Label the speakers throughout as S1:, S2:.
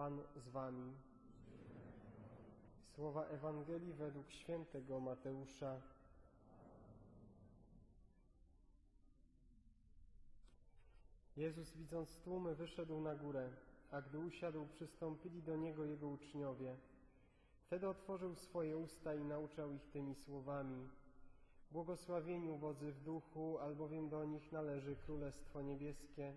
S1: Pan z wami. Słowa Ewangelii według świętego Mateusza. Jezus widząc tłumy wyszedł na górę, a gdy usiadł, przystąpili do Niego Jego uczniowie. Wtedy otworzył swoje usta i nauczał ich tymi słowami. Błogosławieni ubodzy w duchu, albowiem do nich należy Królestwo Niebieskie.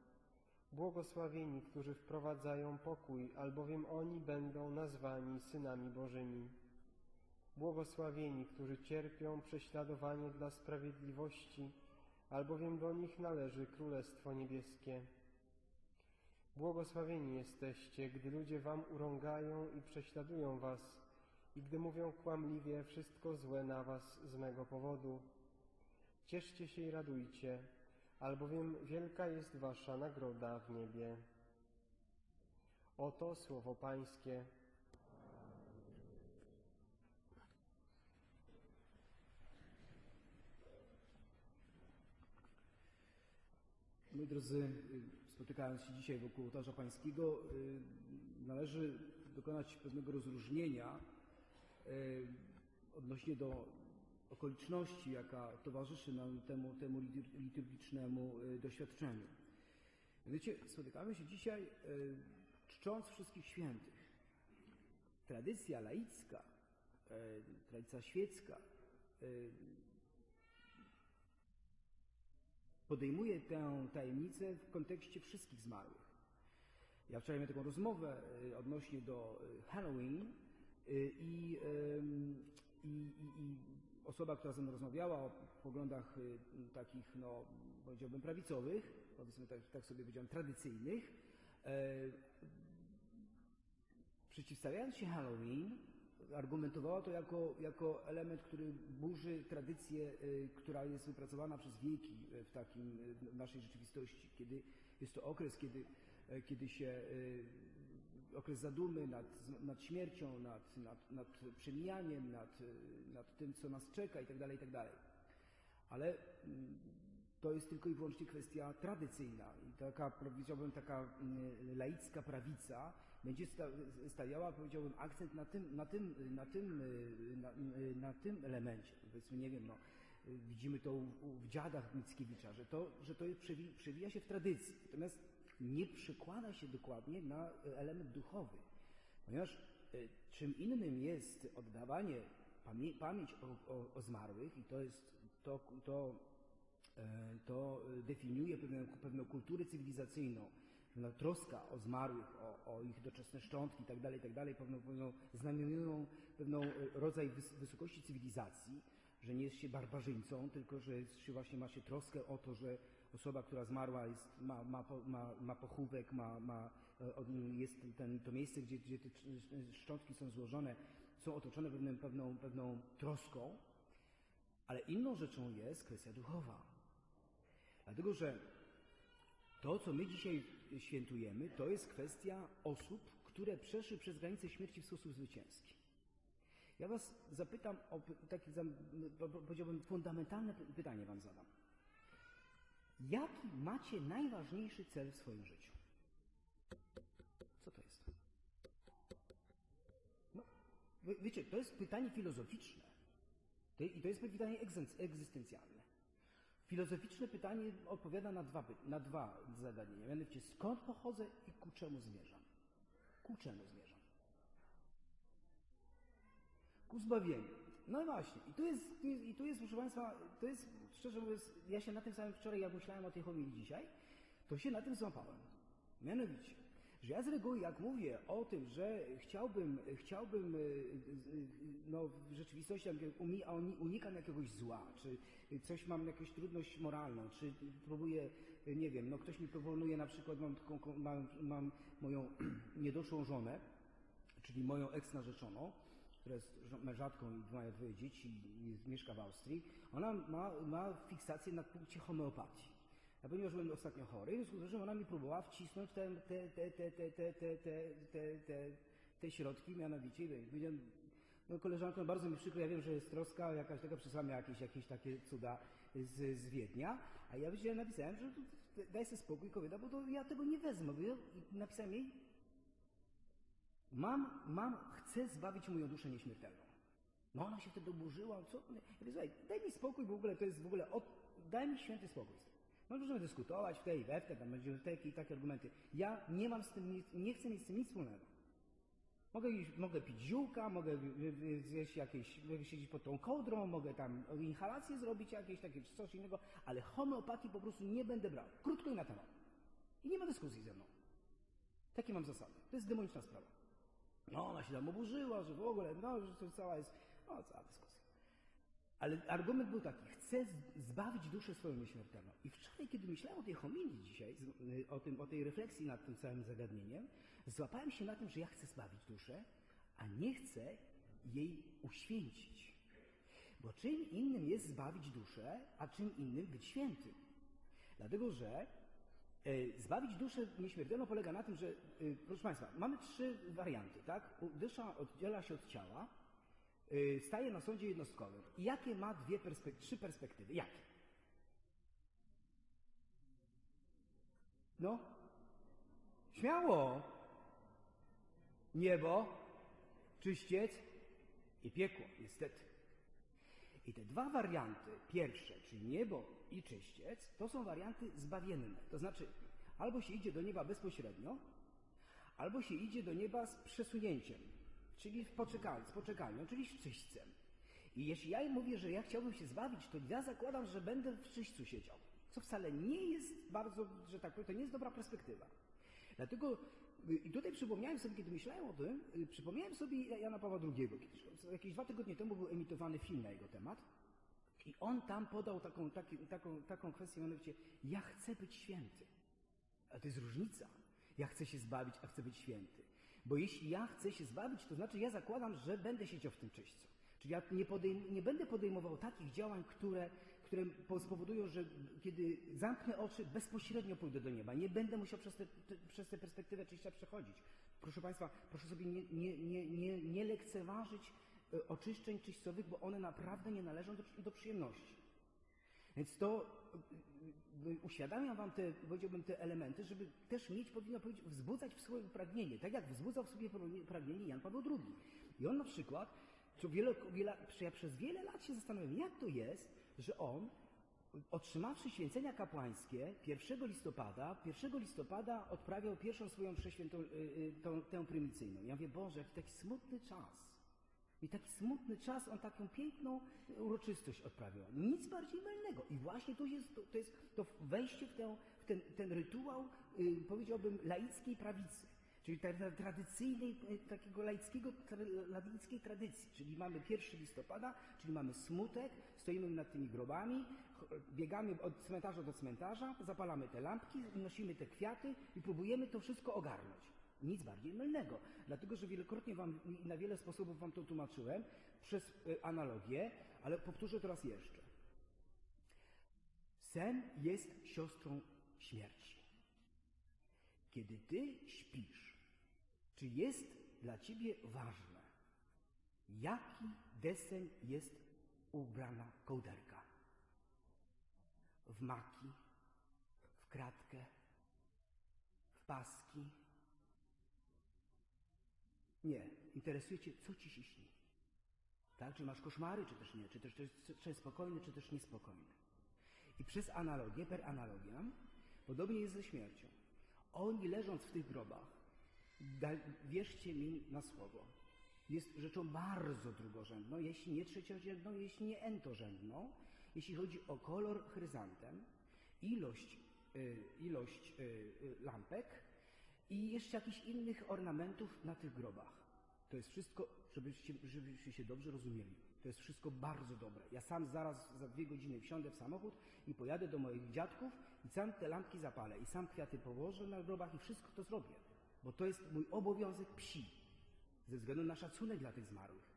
S1: Błogosławieni, którzy wprowadzają pokój, albowiem oni będą nazwani synami Bożymi. Błogosławieni, którzy cierpią prześladowanie dla sprawiedliwości, albowiem do nich należy Królestwo Niebieskie. Błogosławieni jesteście, gdy ludzie wam urągają i prześladują was, i gdy mówią kłamliwie wszystko złe na was z mego powodu. Cieszcie się i radujcie, albowiem wielka jest wasza nagroda w niebie. Oto słowo Pańskie.
S2: Moi drodzy, spotykając się dzisiaj wokół ołtarza pańskiego, należy dokonać pewnego rozróżnienia odnośnie do okoliczności, jaka towarzyszy nam temu, temu liturgicznemu doświadczeniu. Wiecie, spotykamy się dzisiaj czcząc wszystkich świętych. Tradycja laicka, tradycja świecka podejmuje tę tajemnicę w kontekście wszystkich zmarłych. Ja wczoraj miałem taką rozmowę odnośnie do Halloween i, i, i, i osoba, która ze mną rozmawiała o poglądach takich, no, powiedziałbym, prawicowych, powiedzmy tak, tak sobie powiedziałem, tradycyjnych, przeciwstawiając się Halloween, argumentowała to jako, jako element, który burzy tradycję, która jest wypracowana przez wieki w takim w naszej rzeczywistości, kiedy jest to okres, kiedy, kiedy się okres zadumy nad, nad śmiercią, nad, nad, nad przemijaniem, nad, nad tym, co nas czeka itd., itd. Ale to jest tylko i wyłącznie kwestia tradycyjna i taka, powiedziałbym, taka laicka prawica będzie stawiała, powiedziałbym, akcent na tym, na tym, na tym, na, na tym elemencie. Powiedzmy, nie wiem, no, widzimy to u, w dziadach Mickiewicza, że to, że to przewi, przewija się w tradycji, natomiast nie przykłada się dokładnie na element duchowy, ponieważ czym innym jest oddawanie pamię pamięć o, o, o zmarłych i to jest to, to to definiuje pewną, pewną kulturę cywilizacyjną, troska o zmarłych, o, o ich doczesne szczątki itd., itd., pewną, pewną znamionują pewną rodzaj wys wysokości cywilizacji, że nie jest się barbarzyńcą, tylko że jest właśnie ma się troskę o to, że osoba, która zmarła jest, ma, ma, ma, ma pochówek, ma, ma, jest ten, to miejsce, gdzie, gdzie te szczątki są złożone, są otoczone pewną, pewną, pewną troską, ale inną rzeczą jest kwestia duchowa. Dlatego, że to, co my dzisiaj świętujemy, to jest kwestia osób, które przeszły przez granicę śmierci w sposób zwycięski. Ja Was zapytam o takie, powiedziałbym, fundamentalne pytanie Wam zadam. Jaki macie najważniejszy cel w swoim życiu? Co to jest? No, wiecie, to jest pytanie filozoficzne. I to jest pytanie egzystencjalne. Filozoficzne pytanie odpowiada na dwa, na dwa zagadnienia. Mianowicie, skąd pochodzę i ku czemu zmierzam? Ku czemu zmierzam? Ku zbawieniu. No właśnie. I tu jest, i tu jest, proszę Państwa, to jest, szczerze mówiąc, ja się na tym samym wczoraj, jak myślałem o tej homilii dzisiaj, to się na tym złapałem. Mianowicie, że ja z reguły, jak mówię o tym, że chciałbym, chciałbym no, w rzeczywistości unikam jakiegoś zła, czy coś mam jakąś trudność moralną, czy próbuję, nie wiem, no ktoś mi proponuje na przykład, mam, mam, mam moją niedoszłą żonę, czyli moją eks-narzeczoną, która jest mężatką i ma dwoje dzieci i mieszka w Austrii, ona ma, ma fiksację na punkcie homeopatii. A ponieważ byłem ostatnio chory, w związku z tym ona mi próbowała wcisnąć te, te, te, te, te, te, te, te, te, te, środki, mianowicie, powiedziałem, no koleżanko, bardzo mi przykro, ja wiem, że jest troska, jakaś taka przysłała jakieś, jakieś takie cuda z, z Wiednia, a ja powiedziałem, napisałem, że daj sobie spokój kobieta, bo to ja tego nie wezmę, bo ja, napisałem jej, mam, mam, chcę zbawić moją duszę nieśmiertelną. No ona się wtedy oburzyła, co? Ja mówię, daj mi spokój, w ogóle to jest w ogóle, od, daj mi święty spokój. No możemy dyskutować w tej we w te, tam będziemy takie i takie argumenty. Ja nie mam z tym, nic, nie chcę mieć z tym nic wspólnego. Mogę, mogę pić ziółka, mogę zjeść jakieś, siedzieć pod tą kołdrą, mogę tam inhalacje zrobić jakieś takie czy coś innego, ale homeopatii po prostu nie będę brał. Krótko i na temat. I nie ma dyskusji ze mną. Takie mam zasady. To jest demoniczna sprawa. No, ona się tam oburzyła, że w ogóle, no, że to cała jest, no, cała dyskusja. Ale argument był taki, chcę zbawić duszę swoją nieśmiertelną. I wczoraj, kiedy myślałem o tej homilii dzisiaj, y, o, tym, o tej refleksji nad tym całym zagadnieniem, złapałem się na tym, że ja chcę zbawić duszę, a nie chcę jej uświęcić. Bo czym innym jest zbawić duszę, a czym innym być świętym. Dlatego, że zbawić duszę nieśmiertelną polega na tym, że, e, proszę Państwa, mamy trzy warianty, tak? Dusza oddziela się od ciała, e, staje na sądzie jednostkowym. Jakie ma dwie perspek- trzy perspektywy? Jakie? No? Śmiało! Niebo, czyściec i piekło, niestety. I te dwa warianty, pierwsze, czyli niebo i czyściec, to są warianty zbawienne. To znaczy, albo się idzie do nieba bezpośrednio, albo się idzie do nieba z przesunięciem, czyli w poczekal- z poczekalnią, czyli z czyśćcem. I jeśli ja mówię, że ja chciałbym się zbawić, to ja zakładam, że będę w czyśćcu siedział. Co wcale nie jest bardzo, że tak powiem, to nie jest dobra perspektywa. Dlatego i tutaj przypomniałem sobie, kiedy myślałem o tym, y, przypomniałem sobie Jana Pawła II. Jakieś dwa tygodnie temu był emitowany film na jego temat. I on tam podał taką, taki, taką, taką kwestię, mianowicie, ja chcę być święty. Ale to jest różnica. Ja chcę się zbawić, a chcę być święty. Bo jeśli ja chcę się zbawić, to znaczy ja zakładam, że będę siedział w tym czyśćcu. Czyli ja nie, podejm- nie będę podejmował takich działań, które, które po- spowodują, że kiedy zamknę oczy, bezpośrednio pójdę do nieba. Nie będę musiał przez tę te, przez tę perspektywę czyścia przechodzić. Proszę Państwa, proszę sobie nie, nie, nie, nie, nie lekceważyć e, oczyszczeń czyścowych, bo one naprawdę nie należą do, do przyjemności. Więc to y, y, uświadamiam wam te, powiedziałbym, te elementy, żeby też mieć, powinno powiedzieć, wzbudzać w sobie pragnienie, tak jak wzbudzał w sobie pragnienie Jan Paweł II. I on na przykład, co wiele, wiele, ja przez wiele lat się zastanawiam, jak to jest, że on, otrzymawszy święcenia kapłańskie 1 listopada, 1 listopada odprawiał pierwszą swoją przeświętą, y, y, tą, tę prymicyjną. Ja mówię, Boże, jaki taki smutny czas. I taki smutny czas, on taką piękną uroczystość odprawiał. Nic bardziej mylnego. I właśnie to jest to, to, jest to wejście w, tę, w ten, ten rytuał, y, powiedziałbym, laickiej prawicy. Czyli tra- tra- tradycyjnej, y, takiego laickiego, tra- laickiej tradycji. Czyli mamy 1 listopada, czyli mamy smutek, stoimy nad tymi grobami, biegamy od cmentarza do cmentarza, zapalamy te lampki, nosimy te kwiaty i próbujemy to wszystko ogarnąć. Nic bardziej mylnego, dlatego że wielokrotnie wam na wiele sposobów wam to tłumaczyłem przez y, analogię, ale powtórzę to raz jeszcze. Sen jest siostrą śmierci. Kiedy ty śpisz, czy jest dla ciebie ważne, jaki deseń jest ubrana kołderka? W maki, w kratkę, w paski, nie. Interesuje Cię, co Ci się śni. Tak? Czy masz koszmary, czy też nie. Czy też, czy, czy spokojny, czy też niespokojny. I przez analogię, per analogiam, podobnie jest ze śmiercią. Oni leżąc w tych grobach, wierzcie mi na słowo, jest rzeczą bardzo drugorzędną, jeśli nie trzeciorzędną, jeśli nie entorzędną, jeśli chodzi o kolor chryzantem, ilość, y, ilość y, y, lampek, i jeszcze jakichś innych ornamentów na tych grobach. To jest wszystko, żebyście, żebyście się dobrze rozumieli. To jest wszystko bardzo dobre. Ja sam zaraz za dwie godziny wsiądę w samochód i pojadę do moich dziadków i sam te lampki zapalę i sam kwiaty położę na grobach i wszystko to zrobię. Bo to jest mój obowiązek psi. Ze względu na szacunek dla tych zmarłych.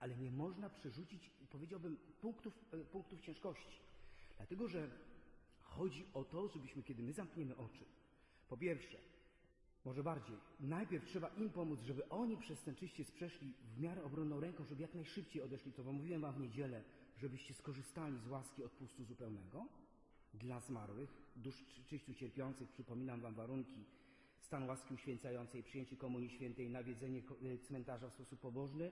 S2: ale nie można przerzucić, powiedziałbym, punktów, e, punktów ciężkości. Dlatego, że chodzi o to, żebyśmy, kiedy my zamkniemy oczy, po pierwsze, może bardziej, najpierw trzeba im pomóc, żeby oni przez ten czyściec przeszli w miarę obronną ręką, żeby jak najszybciej odeszli. To wam mówiłem wam w niedzielę, żebyście skorzystali z łaski odpustu zupełnego dla zmarłych, dusz czy- czyściu cierpiących. Przypominam wam warunki. Stan łaski uświęcającej, przyjęcie Komunii Świętej, nawiedzenie y, cmentarza w sposób pobożny,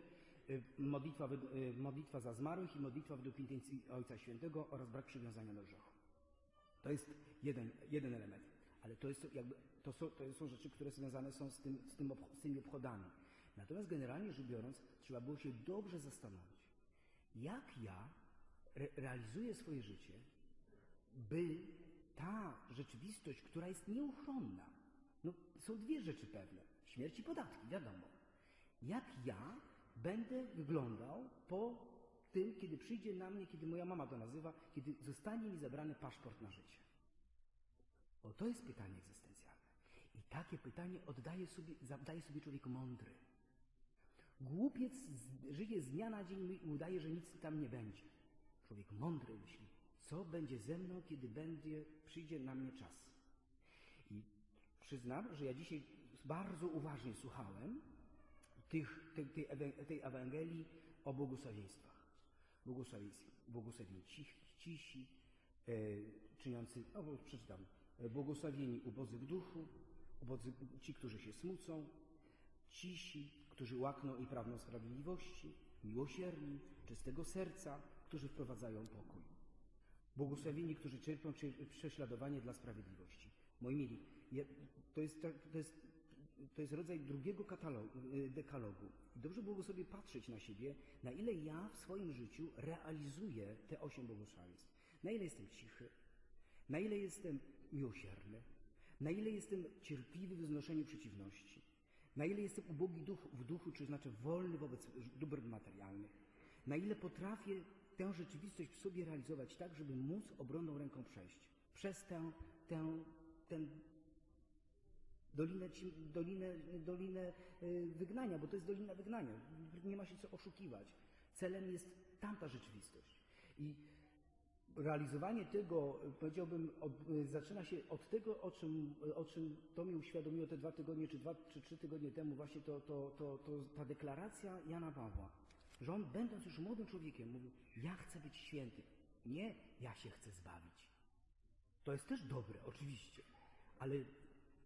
S2: y, modlitwa, y, modlitwa za zmarłych i modlitwa według intencji Ojca Świętego oraz brak przywiązania do grzechu. To jest jeden, jeden element, ale to, jest jakby, to, są, to są rzeczy, które związane są z, tym, z, tym z tymi obchodami. Natomiast generalnie rzecz biorąc, trzeba było się dobrze zastanowić, jak ja re realizuję swoje życie, by ta rzeczywistość, która jest nieuchronna, no są dwie rzeczy pewne, śmierć i podatki, wiadomo. Jak ja będę wyglądał po tym, kiedy przyjdzie na mnie, kiedy moja mama to nazywa, kiedy zostanie mi zabrany paszport na życie? Bo to jest pytanie egzystencjalne. I takie pytanie oddaje sobie, zadaje sobie człowiek mądry. Głupiec żyje z dnia na dzień i udaje, że nic tam nie będzie. Człowiek mądry myśli, co będzie ze mną, kiedy będzie, przyjdzie na mnie czas. Przyznam, że ja dzisiaj bardzo uważnie słuchałem tych, tej, tej, Ewangelii o błogosławieństwach. Błogosławieństwo, błogosławieni cisi, cisi e, czyniący, no bo przeczytam, błogosławieni ubodzy w duchu, ubodzy, ci, którzy się smucą, cisi, którzy łakną i pragną sprawiedliwości, miłosierni, czystego serca, którzy wprowadzają pokój. Błogosławieni, którzy cierpią cie- prześladowanie dla sprawiedliwości. Moi mili, to, jest, tak- to, jest, to jest rodzaj drugiego katalogu, y, dekalogu. Dobrze byłoby sobie patrzeć na siebie, na ile ja w swoim życiu realizuję te osiem błogosławieństw. Na ile jestem cichy, na ile jestem miłosierny, na ile jestem cierpliwy w znoszeniu przeciwności, na ile jestem ubogi duch, w duchu, czy znaczy wolny wobec dóbr materialnych, na ile potrafię tę rzeczywistość w sobie realizować tak, żeby móc obronną ręką przejść przez tę, tę, ten dolinę, dolinę, dolinę y, wygnania, bo to jest dolina wygnania. Nie ma się co oszukiwać. Celem jest tamta rzeczywistość. I realizowanie tego, powiedziałbym, od, zaczyna się od tego, o czym, o czym to mi uświadomiło te dwa tygodnie, czy dwa, czy trzy tygodnie temu, właśnie to, to, to, to, ta deklaracja Jana Pawła, że on, będąc już młodym człowiekiem, mówił, ja chcę być święty. Nie, ja się chcę zbawić. To jest też dobre, oczywiście, ale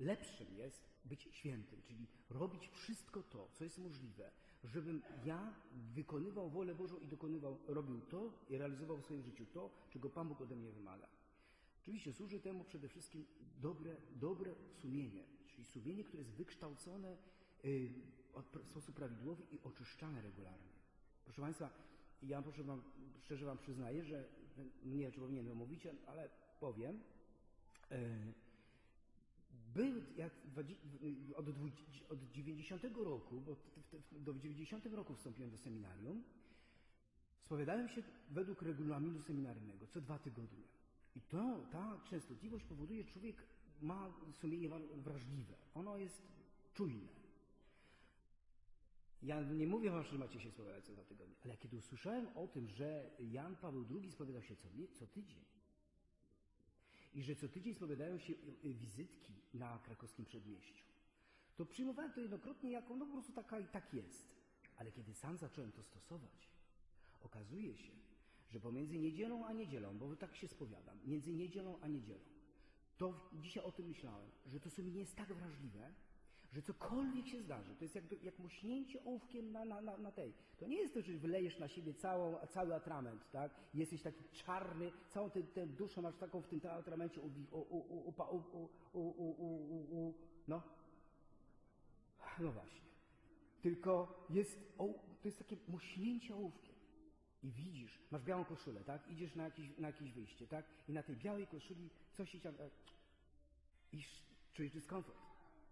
S2: lepszym jest być świętym, czyli robić wszystko to, co jest możliwe, żebym ja wykonywał wolę Bożą i dokonywał, robił to i realizował w swoim życiu to, czego Pan Bóg ode mnie wymaga. Oczywiście służy temu przede wszystkim dobre, dobre sumienie, czyli sumienie, które jest wykształcone y, w sposób prawidłowy i oczyszczane regularnie. Proszę Państwa, ja proszę wam, szczerze Wam przyznaję, że nie wiem, czy powinienem mówić, ale powiem. Był jak od, od 90 roku, bo do 90 roku wstąpiłem do seminarium, spowiadałem się według regulaminu seminaryjnego co dwa tygodnie. I to, ta częstotliwość powoduje, że człowiek ma sumienie wrażliwe. Ono jest czujne. Ja nie mówię wam, że macie się spowiadać co dwa tygodnie, ale kiedy usłyszałem o tym, że Jan Paweł II spowiadał się co, co tydzień i że co tydzień spowiadają się y, y, wizytki na krakowskim przedmieściu, to przyjmowałem to jednokrotnie jako, no po prostu taka i tak jest. Ale kiedy sam zacząłem to stosować, okazuje się, że pomiędzy niedzielą a niedzielą, bo tak się spowiadam, między niedzielą a niedzielą, to dzisiaj o tym myślałem, że to sumienie jest tak wrażliwe, że cokolwiek się zdarzy, to jest jak, jak muśnięcie ołówkiem na, na, na, na tej. To nie jest to, że wylejesz na siebie całą, cały atrament, tak? Jesteś taki czarny, całą tę, tę duszę masz taką w tym atramencie u, u, u, no. No właśnie. Tylko jest, o, to jest takie muśnięcie ołówkiem. I widzisz, masz białą koszulę, tak? Idziesz na jakieś, na jakieś wyjście, tak? I na tej białej koszuli coś się ciągle... I sz- czujesz dyskomfort.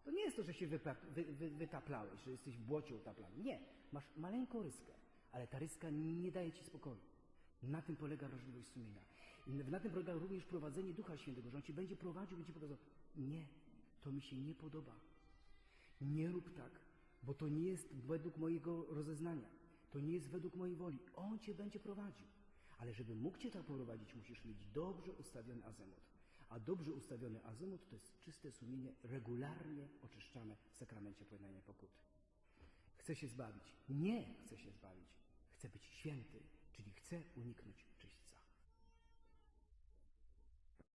S2: To nie jest to, że się wypla, wy, wy, wytaplałeś, że jesteś w błocie utaplany. Nie. Masz maleńką ryskę, ale ta ryska nie daje ci spokoju. Na tym polega wrażliwość sumienia. I na tym polega również prowadzenie Ducha Świętego, że On ci będzie prowadził, będzie pokazał, nie, to mi się nie podoba. Nie rób tak, bo to nie jest według mojego rozeznania. To nie jest według mojej woli. On cię będzie prowadził. Ale żeby mógł cię tak poprowadzić, musisz mieć dobrze ustawiony azymut. A dobrze ustawiony azymut to jest czyste sumienie, regularnie oczyszczane w sakramencie pojednania pokuty. Chcę się zbawić. Nie chcę się zbawić. Chcę być święty, czyli chcę uniknąć